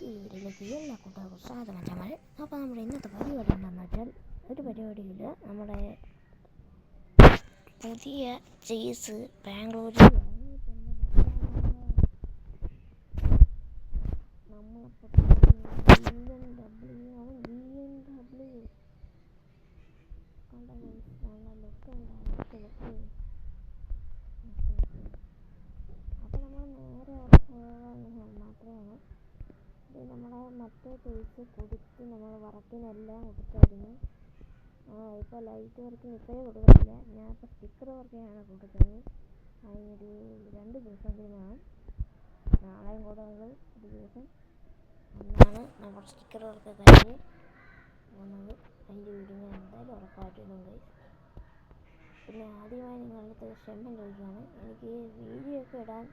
പുതിയ വീഡിയോയിലേക്ക് എല്ലാ കൂട്ടുകാർക്കും സ്വാഗതം മച്ചാമാരെ അപ്പോൾ നമ്മുടെ ഇന്നത്തെ പരിപാടി എന്താണെന്ന് വെച്ചാൽ ഒരു പരിപാടിയിൽ നമ്മുടെ പുതിയ ചേസ് ബാംഗ്ലൂരിൽ വാങ്ങിയിട്ടുണ്ട് നമ്മളിപ്പോൾ ബി എം ഡബ്ല്യു ആണ് ബി എം ഡബ്ല്യു കണ്ട നല്ല ലുക്ക് ലുക്ക് ലുക്ക് അപ്പോൾ നമ്മൾ നേരെ അവിടെ പോകാൻ മാത്രമാണ് ഇത് നമ്മുടെ മറ്റേ പേസ് കൊടുത്ത് നമ്മൾ വർക്കിനെല്ലാം കൊടുത്തായിരുന്നു ആ ഇപ്പോൾ ലൈറ്റ് വർക്കിന് ഇപ്പോഴേ കൊടുക്കുന്നില്ല ഞാൻ ഇപ്പോൾ സ്റ്റിക്കർ വർക്കിനാണ് കൊടുക്കുന്നത്. അതിനൊരു രണ്ട് ദിവസമെങ്കിലും വേണം. നാളെയും കൂടെ ഉള്ളു ഒരു ദിവസം. അന്നാണ് നമ്മൾ സ്റ്റിക്കർ വർക്ക് കഴിഞ്ഞ് പോകുന്നത് അതിന്റെ വീഡിയോ ഞാൻ എന്തായാലും ഉറപ്പായിട്ടും പിന്നെ ആദ്യമായി നിങ്ങളുടെ ക്ഷമ ചോദിക്കുകയാണ്. എനിക്ക് വീഡിയോ ഒക്കെ ഇടാൻ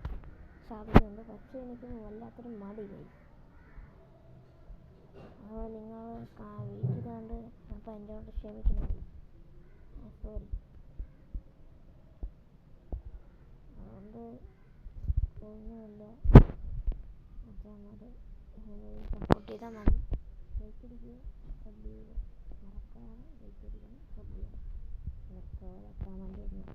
സാധ്യതയുണ്ട്. പക്ഷേ എനിക്ക് വല്ലാത്തൊരു മടി guys. അതുകൊണ്ട് നിങ്ങൾ വീട്ടിൽ കണ്ട് അപ്പോൾ എന്നോട് ക്ഷമിക്കണം. സോറി അതുകൊണ്ട് ഒന്നുമില്ല. മച്ചാന്മാരെ സപ്പോർട്ട് ചെയ്താൽ മതി. ലൈക്ക് അടിക്കുക സബ് ചെയ്യുക മറക്കാതെ ലൈക്ക് അടിക്കണം സബ് ചെയ്യണം ഇതൊക്കെ വേണ്ടി ഇരുന്നു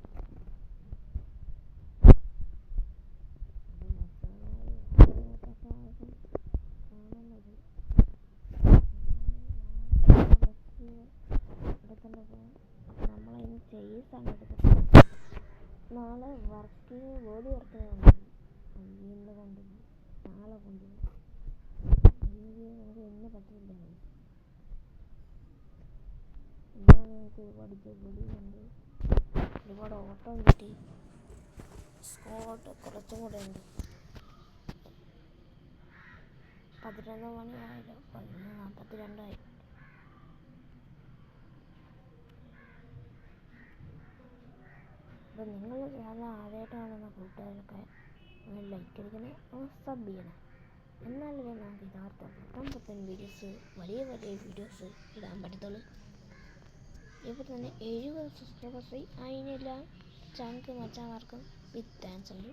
അത് തന്നെ കാണുന്നത് എടുക്കേണ്ടത് നമ്മളതിന് ചെയ്സാണ് എടുക്കുന്നത് നാളെ വർക്ക് ബോഡി വർക്ക് ഇന്ന് കൊണ്ടുപോകും നാളെ കൊണ്ടുപോകും നമുക്ക് എന്നെ പറ്റില്ല ഇന്നാണ് എനിക്ക് പഠിച്ച പൊടി കൊണ്ട് ഒരുപാട് ഓട്ടം കിട്ടി. സ്കോട്ട് കുറച്ചും കൂടെ ഉണ്ട്. പതിനൊന്ന് മണിയായല്ലോ. പതിനൊന്ന് നാൽപ്പത്തി രണ്ടായി അപ്പം നിങ്ങൾ ചാനൽ ആദ്യമായിട്ടാണെന്ന കൂട്ടുകാരൊക്കെ ഒന്ന് ലൈക്ക് അടിക്കണേ? ഒന്ന് സബ് ചെയ്യണേ. എന്നാലേ നമുക്ക് യഥാർത്ഥ പത്തം പുത്തൻ വീഡിയോസ് വലിയ വലിയ വീഡിയോസ് ഇടാൻ പറ്റത്തുള്ളൂ. ഇപ്പോൾ തന്നെ എഴുപത് സബ്സ്ക്രൈബേഴ്സ് അതിനെല്ലാം ചാനൽ മച്ചാമാർക്കും ബിഗ് താങ്ക്സ് ഉണ്ട്.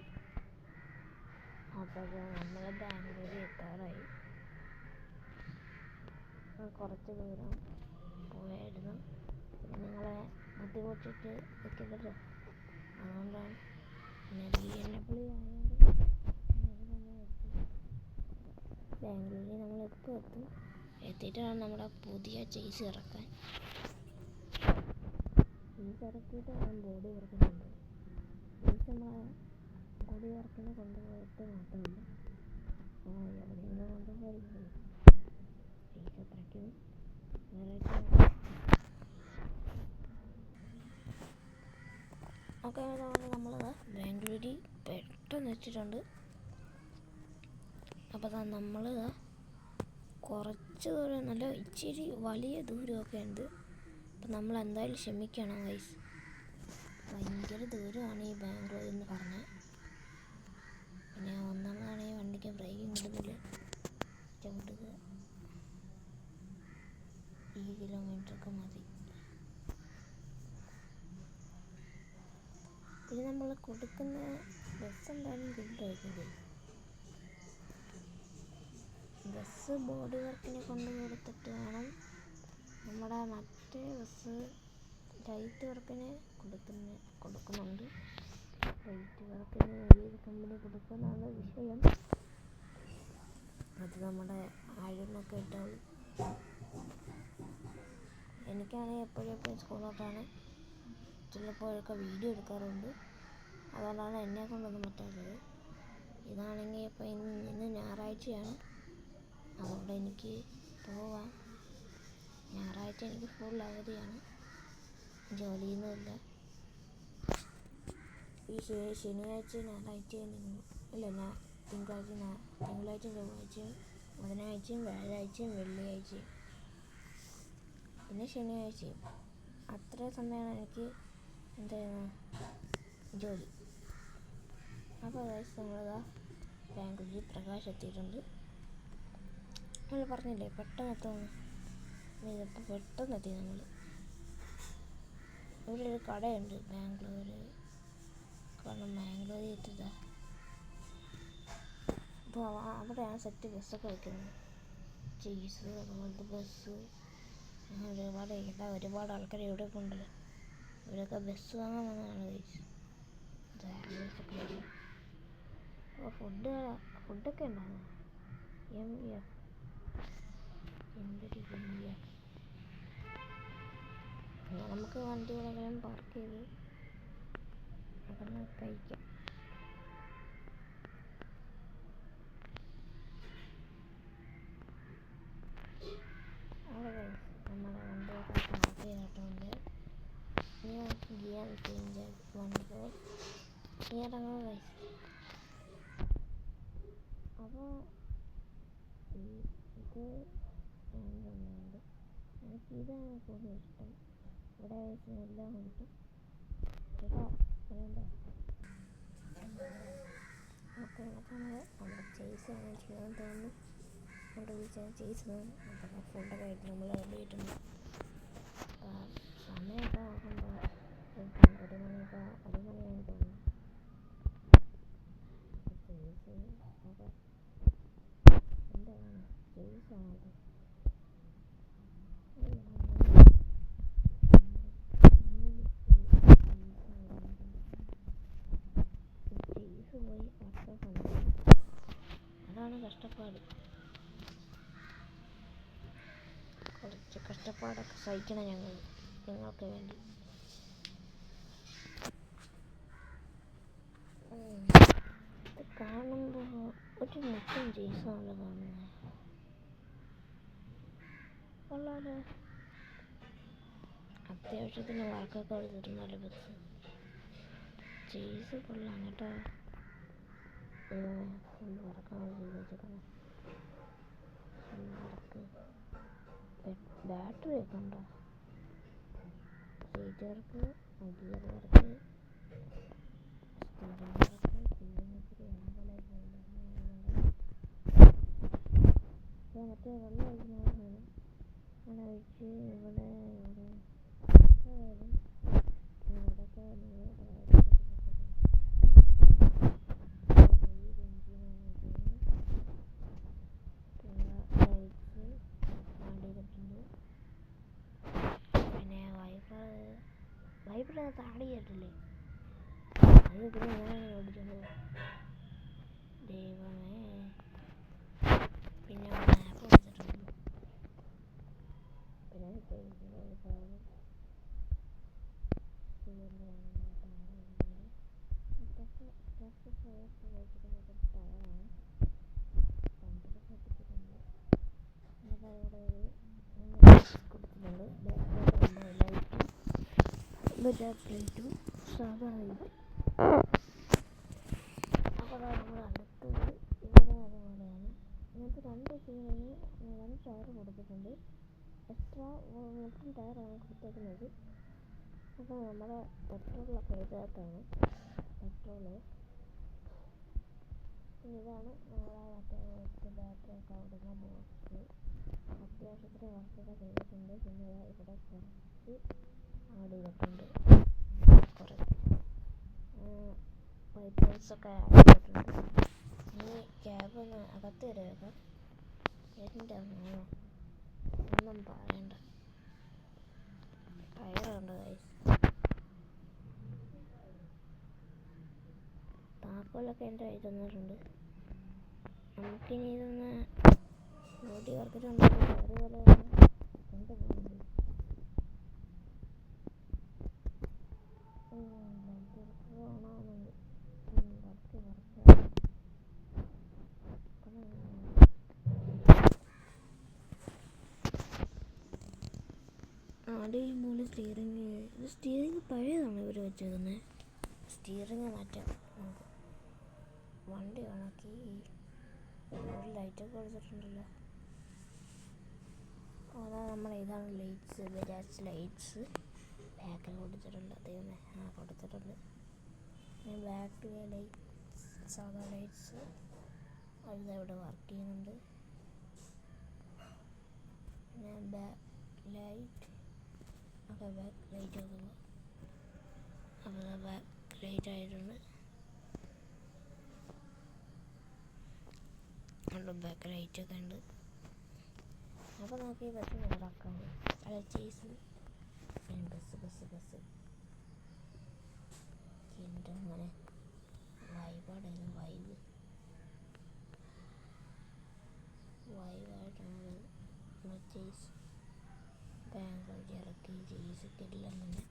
അപ്പോൾ നമ്മളെ ബാംഗ്ലൂരിൽ എത്താറായി. കുറച്ച് ദൂരം പോയായിരുന്നു. നിങ്ങളെ ബുദ്ധിമുട്ടിട്ട് നിൽക്കരുത് അതുകൊണ്ടാണ് ബി ആയതുകൊണ്ട് ബാംഗ്ലൂരിൽ നമ്മൾ എപ്പോൾ എത്തും? എത്തിയിട്ടാണ് നമ്മുടെ പുതിയ ചേസ് ഇറക്കാൻ. ചേസ് ഇറക്കിയിട്ട് ഞാൻ ബോഡി ഇറക്കുന്നുണ്ട് ചേസ് നമ്മളെ ബോഡി ഇറക്കുന്ന കൊണ്ടുപോയിട്ട് മാത്രമല്ല എവിടെയെങ്കിലും കൊണ്ടുപോയി ചേസ് അത്രയ്ക്കും വെറൈറ്റി ഓക്കെ അതുകൊണ്ട് നമ്മൾ ബാംഗ്ലൂരിൽ പെട്ടെന്ന് വെച്ചിട്ടുണ്ട്. അപ്പോൾ നമ്മൾ കുറച്ച് ദൂരം നല്ല ഇച്ചിരി വലിയ ദൂരമൊക്കെ ഉണ്ട്. അപ്പം നമ്മൾ എന്തായാലും ക്ഷമിക്കണം വൈസ് ഭയങ്കര ദൂരമാണ് ഈ ബാംഗ്ലൂർ എന്ന് പറഞ്ഞാൽ. പിന്നെ ഒന്നാമതാണ് ഈ വണ്ടിക്ക് ബ്രേക്കിംഗ് കിട്ടുന്നില്ല. ചവിട്ടുക. ഈ കിലോമീറ്ററൊക്കെ മതി. പിന്നെ നമ്മൾ കൊടുക്കുന്ന ബസ് എന്തായാലും ഗുഡായിരിക്കും ബസ് ബോഡി വർക്കിന് കൊണ്ട് കൊടുത്തിട്ട് വേണം നമ്മുടെ മറ്റേ ബസ് ലൈറ്റ് വർക്കിന് കൊടുക്കുന്ന കൊടുക്കുന്നുണ്ട്. ലൈറ്റ് വർക്കിന് ഏത് കമ്പനി കൊടുക്കുമെന്നാണ് വിഷയം. അത് നമ്മുടെ ആഴമൊക്കെ ഇട്ടാൽ എനിക്കാണെങ്കിൽ എപ്പോഴും എപ്പോഴും സ്കൂളിലോട്ടാണ് ചിലപ്പോഴൊക്കെ വീഡിയോ എടുക്കാറുണ്ട്. അതുകൊണ്ടാണ് എന്നെ കൊണ്ടൊന്നും പറ്റാത്തത് ഇതാണെങ്കിൽ ഇപ്പോൾ ഇന്ന് ഇന്ന് ഞായറാഴ്ചയാണ്. അതുകൊണ്ട് എനിക്ക് പോവാം. ഞായറാഴ്ച എനിക്ക് ഫുൾ അവധിയാണ്. ജോലിയൊന്നുമില്ല. ഈ ശനി ശനിയാഴ്ച ഞായറാഴ്ച ഇല്ല ഞാൻ തിങ്കളാഴ്ച തിങ്കളാഴ്ച ചൊവ്വാഴ്ചയും ബുധനാഴ്ചയും വ്യാഴാഴ്ചയും വെള്ളിയാഴ്ചയും. പിന്നെ ശനിയാഴ്ചയും. അത്ര സമയമാണ് എനിക്ക് എന്തായിരുന്നു ജോലി അപ്പോൾ ഗൈസ് നമ്മളിതാ ബാംഗ്ലൂരിൽ പ്രകാശ് എത്തിയിട്ടുണ്ട് നമ്മൾ പറഞ്ഞില്ലേ പെട്ടെന്ന് എത്തുന്നു ഇതിപ്പോൾ പെട്ടെന്ന് എത്തി നമ്മൾ ഇവിടെ ഒരു കടയുണ്ട് ബാംഗ്ലൂർ കാരണം ബാംഗ്ലൂരിൽ എത്തിയതാ അപ്പോൾ അവിടെയാണ് സെറ്റ് ബസ്സൊക്കെ വയ്ക്കുന്നത് ചീസ് അതുപോലത്തെ ബസ് ഒരുപാട് ഒരുപാട് ആൾക്കാർ ഇവിടെ ഒക്കെ ഇവരൊക്കെ ബസ് വാങ്ങാൻ വന്നതാണ് അപ്പോൾ ഫുഡ് ഫുഡൊക്കെ ഉണ്ടായിരുന്നു. എം എഫ് എന്തൊരു എം നമുക്ക് വണ്ടി എവിടെയെങ്കിലും പാർക്ക് ചെയ്ത് അതൊന്ന് കഴിക്കാം അവിടെ guys നമ്മുടെ വണ്ടിയൊക്കെ പാർക്ക് ചെയ്തിട്ടുണ്ട് ഇനി നമുക്ക് ഗിയർ ചേഞ്ച് വണ്ടി പോയി ഇനി ഇറങ്ങാം guys അപ്പോൾ ഇത് എന്തുണ്ട് എനിക്ക് ഇതാണ് കൂടുതൽ ഇഷ്ടം ഇവിടെ എല്ലാം കിട്ടും ചേട്ടാ വേണ്ട ഓക്കെ നമ്മൾ നമ്മുടെ ആണ് ചെയ്യാൻ തോന്നുന്നു നമ്മുടെ വിളിച്ചാൽ ചേസ് അപ്പോൾ ഫുഡൊക്കെ ആയിട്ട് നമ്മൾ റെഡിയായിട്ടുണ്ട് സമയമൊക്കെ ആകുമ്പോൾ ഒരു മണിയൊക്കെ ഒരു മണിയാണ് തോന്നുന്നു. ചേസ് ഒക്കെ എന്താണ് ചേസ് പോയി സമയം അതാണ് കഷ്ടപ്പാട്. കുറച്ച് കഷ്ടപ്പാടൊക്കെ സഹിക്കണം ഞങ്ങൾ നിങ്ങൾക്ക് വേണ്ടി ഉം. ഇത് കാണുമ്പോൾ ഒരു മുട്ടൻ ജെയ്സാണല്ലോ കാണുന്നത് കൊള്ളാലോ അത്യാവശ്യത്തിന് വർക്കൊക്കെ എടുത്തിട്ടുണ്ടല്ലോ ബസ് ജെയ്സ് കൊള്ളാം കേട്ടോ വെച്ചേക്കുന്നത് ഫുൾ വർക്ക് ബാറ്ററി ഒക്കെ ഉണ്ടോ സീറ്റ് വർക്ക് ഗിയർ അപ്പോൾ നല്ല ഇവിടെ ദൈവമേ. പിന്നെ മാപ്പ് കൊടുത്തിട്ടുണ്ട് പിന്നെ വൈഫാണ് ഇതൊക്കെ കുറച്ച് ഫോട്ടോ വെച്ചിട്ട് ടയറാണ് പമ്പൊക്കെ പൊട്ടിച്ചിട്ടുണ്ട് എന്നിട്ട് അവിടെ കൊടുത്തിട്ടുണ്ട് ലൈറ്റും ബജാജ് ലൈറ്റും സാധാ ലൈറ്റ് അപ്പോൾ നമ്മൾ അടുത്തത് ഇവിടെ അതുപോലെയാണ് ഇങ്ങനത്തെ രണ്ട് സീനിന് രണ്ട് ടയർ കൊടുത്തിട്ടുണ്ട്. എക്സ്ട്രാ മൊത്തം ടയറാണ് കൊടുത്തേക്കുന്നത് അപ്പോൾ നമ്മുടെ പെട്രോളൊക്കെ ഇതിനകത്താണ്. പെട്രോൾ ഇതാണ് നമ്മുടെ മറ്റേ ബാറ്ററി ഒക്കെ അവിടുന്ന ബോക്സ് അത്യാവശ്യത്തിന് വർക്കൊക്കെ ചെയ്തിട്ടുണ്ട്. പിന്നെ ഇവിടെ കുറച്ച് ആഡ് ചെയ്തിട്ടുണ്ട് കുറച്ച് ഒക്കെ ആഡ് ചെയ്തിട്ടുണ്ട്. ഇനി ക്യാബ് ഒന്ന് അകത്ത് വരുമോ എന്റെ ഒന്നും പറയണ്ട. ടയറുണ്ട് താക്കോലൊക്കെ എന്റെ കയ്യിൽ തന്നിട്ടുണ്ട്. നമുക്കിനി ഇതൊന്ന് ബോഡി വർക്കിട്ടുണ്ട് അതുപോലെ എന്ത് പോകുന്നു ഓണാകുന്നുണ്ട് വർക്ക് വർക്ക് ഈ മൂന്ന് സ്റ്റിയറിങ് ഇത് സ്റ്റിയറിങ് പഴയതാണ് ഇവർ വെച്ചേക്കുന്നത് സ്റ്റിയറിങ് മാറ്റാം നമുക്ക് വണ്ടി കണക്കി ഒരു ലൈറ്റൊക്കെ കൊടുത്തിട്ടുണ്ടല്ലോ അതാ നമ്മൾ ഇതാണ് ലൈറ്റ്സ് ബജാജ് ലൈറ്റ്സ് ബാക്കിൽ കൊടുത്തിട്ടുണ്ട് ദൈവമേ. ആ കൊടുത്തിട്ടുണ്ട്. ബാക്ക് ലൈറ്റ്സ് സാധാ ലൈറ്റ്സ് അതിന്റെ ഇവിടെ വർക്ക് ചെയ്യുന്നുണ്ട്. പിന്നെ ബാക്ക് ലൈറ്റ് ഒക്കെ ബാക്ക് ലൈറ്റ് വെക്കുന്നു അപ്പോൾ ബാക്ക് ലൈറ്റ് ആയിട്ടുണ്ട് അവിടെ ബാക്ക് ലൈറ്റ് ഒക്കെ ഉണ്ട്. അപ്പോൾ നമുക്ക് ഈ ബസ് നേടാക്കാം അല്ല ചേസ് ബസ് ബസ് ബസ് എന്റെ അങ്ങനെ വൈബാടായിരുന്നു വൈബ് വൈബായിട്ട് നമ്മൾ ചേസ് ബാങ്ക് ഇറക്കി ചേസ് കിട്ടില്ല തന്നെ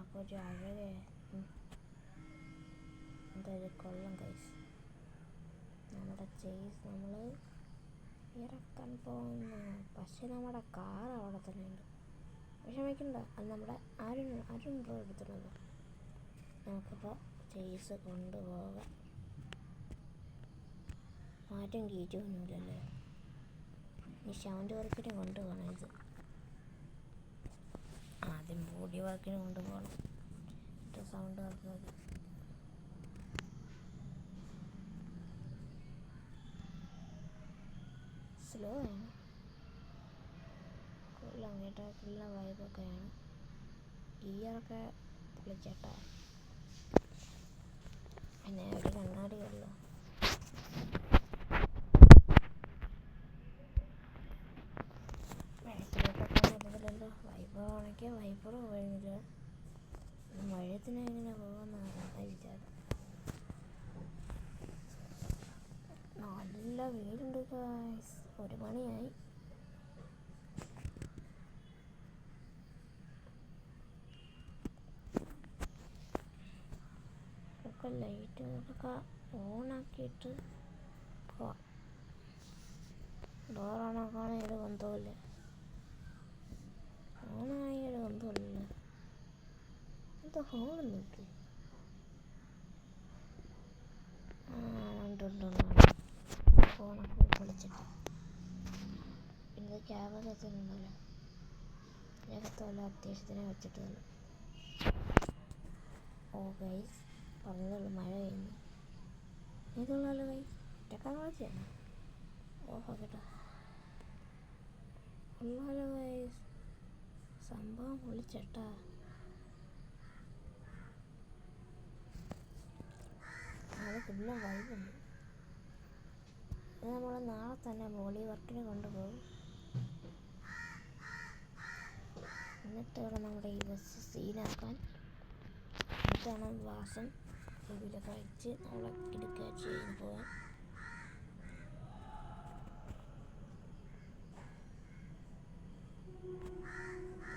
അപ്പോൾ അഴകെ എന്തായാലും കൊള്ളം കൈസ് നമ്മുടെ ചേസ് നമ്മൾ ഇറക്കാൻ പോകുന്നു. പക്ഷേ നമ്മുടെ കാർ അവിടെ തന്നെ ഉണ്ട്. വിഷമിക്കണ്ട അത് നമ്മുടെ അരുൺ അരുൺ ബ്രോ എടുത്തിട്ടുണ്ട് നമുക്കിപ്പോൾ ചേസ് കൊണ്ടുപോകാം. മാറ്റം കീറ്റൊന്നുമില്ലല്ലോ ഈ സൗണ്ട് വർക്കിന് കൊണ്ടുപോകണം ഇത്. ആദ്യം ബോഡി വർക്കിന് കൊണ്ടുപോകണം സൗണ്ട് വർക്കുന്നത് സ്ലോ ആണ്. കൊള്ളാം കേട്ടോ. നല്ല വൈബൊക്കെയാണ് ഗിയറൊക്കെ പൊളിച്ചേട്ടാ. പിന്നെ ഒരു കണ്ണാടിയുള്ളൂ ആണെങ്കിൽ വൈബർ കഴിഞ്ഞില്ല മഴയത്തിന് എങ്ങനെ പോകുമെന്നാണ് വിചാരം. നല്ല വെയിലുണ്ട് ഗായ്സ് ഒരു മണിയായി. ഒക്കെ ലൈറ്റ് ഒക്കെ ഓണാക്കിയിട്ട് പോവാം. ഡോർ ഓണാക്കാൻ ഒരു ബന്ധവുമില്ല ഓണായി ഒരു ബന്ധമില്ലല്ലോ എന്താ ഉണ്ട്. ഫോണൊക്കെ വിളിച്ചിട്ട് പിന്നെ ക്യാമറ എത്തുന്നുണ്ടല്ലോ ഇതിനകത്ത് അത്യാവശ്യത്തിനെ വെച്ചിട്ട് വന്നു ഓ ഗൈസ് പറഞ്ഞതുള്ളൂ മഴ കഴിഞ്ഞു ഇതുള്ളല്ലോ ഗൈസ് ടെക്നോളജിയാണ്? ഓഹോ കേട്ടോ ഉള്ളാലോ ഗൈസ് സംഭവം പൊളിച്ചേട്ടാ അത് പിന്നെ വൈകുന്നു. ഇത് നമ്മൾ നാളെ തന്നെ ബോഡി വർക്കിന് കൊണ്ടുപോകും. എന്നിട്ട് വേണം നമ്മുടെ ഈ ബസ് സീനാക്കാൻ എന്നിട്ടാണ് വാസൻ ഇതിലൊക്കെ വെച്ച് നമ്മളെ എടുക്കുക ചെയ്യാൻ പോകാൻ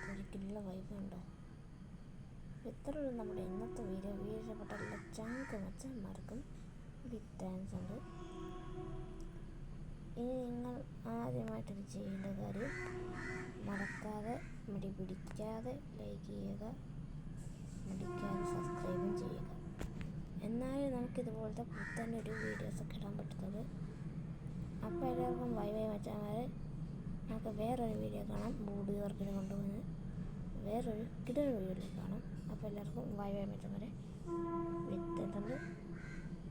ഒരിക്കലുള്ള വൈബ് ഉണ്ടോ ഇത്രയുള്ള നമ്മുടെ ഇന്നത്തെ വീഡിയോ വീഴപ്പെട്ട എല്ലാ ചങ്ക് മച്ചന്മാർക്കും ബിഗ് താങ്ക്സ് ഉണ്ട് ഇനി നിങ്ങൾ ആദ്യമായിട്ടൊരു ചെയ്യേണ്ട കാര്യം മറക്കാതെ മടി പിടിക്കാതെ ലൈക്ക് ചെയ്യുക മടിക്കാതെ സബ്സ്ക്രൈബും ചെയ്യുക. എന്നാലേ നമുക്കിതുപോലത്തെ പുത്തനൊരു വീഡിയോസൊക്കെ ഇടാൻ പറ്റുന്നത്. അപ്പോൾ എല്ലാവർക്കും വൈ വൈ മച്ചാന്മാരെ നമുക്ക് വേറൊരു വീഡിയോ കാണാം. ബോഡി വർക്കിന് കൊണ്ടുപോകുന്നത്. വേറൊരു കിടൊരു വീഡിയോയിൽ കാണാം. അപ്പോൾ എല്ലാവർക്കും ബൈ മച്ചാന്മാരെ വിത്ത്